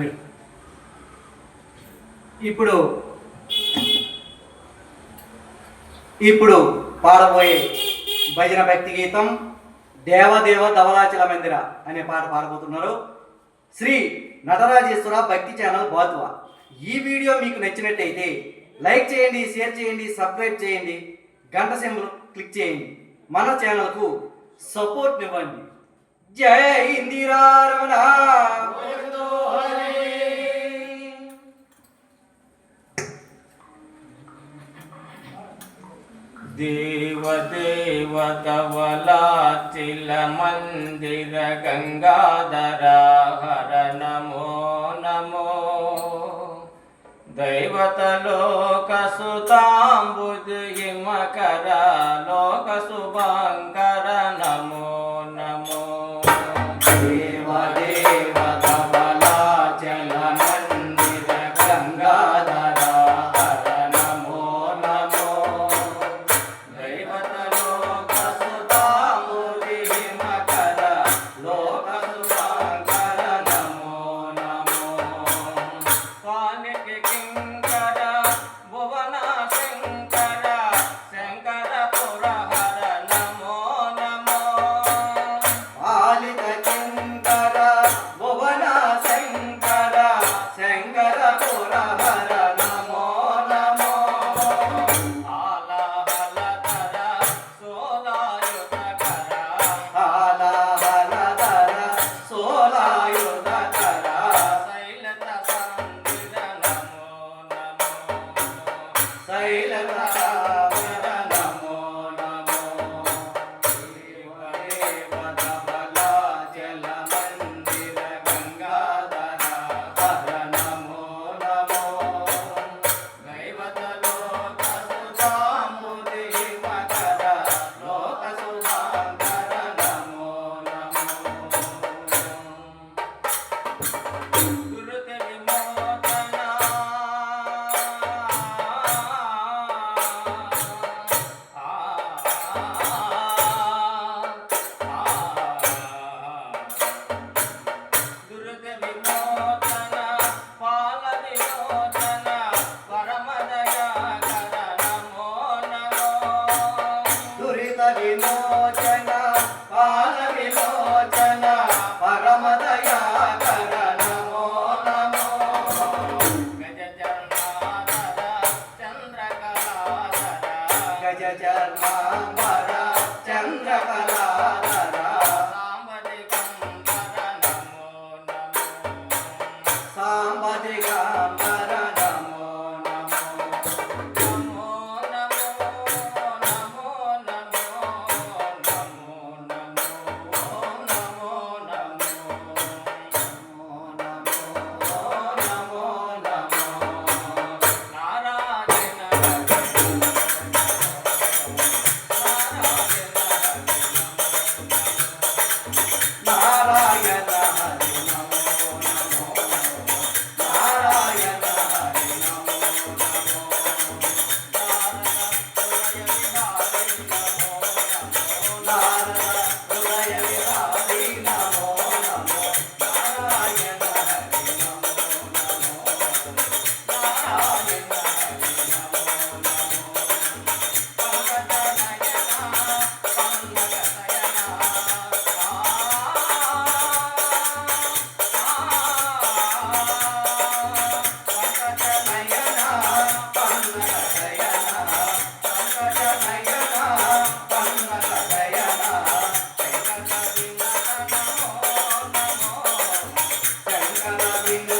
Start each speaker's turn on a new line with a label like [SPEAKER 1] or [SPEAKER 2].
[SPEAKER 1] మీరు. ఇప్పుడు ఇప్పుడు పాడబోయే భజన భక్తి గీతం దేవదేవ ధవలాచల మందిర అనే పాట పాడబోతున్నారు. శ్రీ నటరాజేశ్వర భక్తి ఛానల్ బాతువ. ఈ వీడియో మీకు నచ్చినట్టయితే లైక్ చేయండి షేర్ చేయండి సబ్స్క్రైబ్ చేయండి గంట సింబల్ క్లిక్ చేయండి. మన ఛానల్కు సపోర్ట్ ఇవ్వండి. జై ఇందిరా రమణ
[SPEAKER 2] దేవదేవ కవలాచిల మందిర గంగాధర హర నమో నమో దైవతలోక సుతాంబుజ హిమకర Sudah. Amen.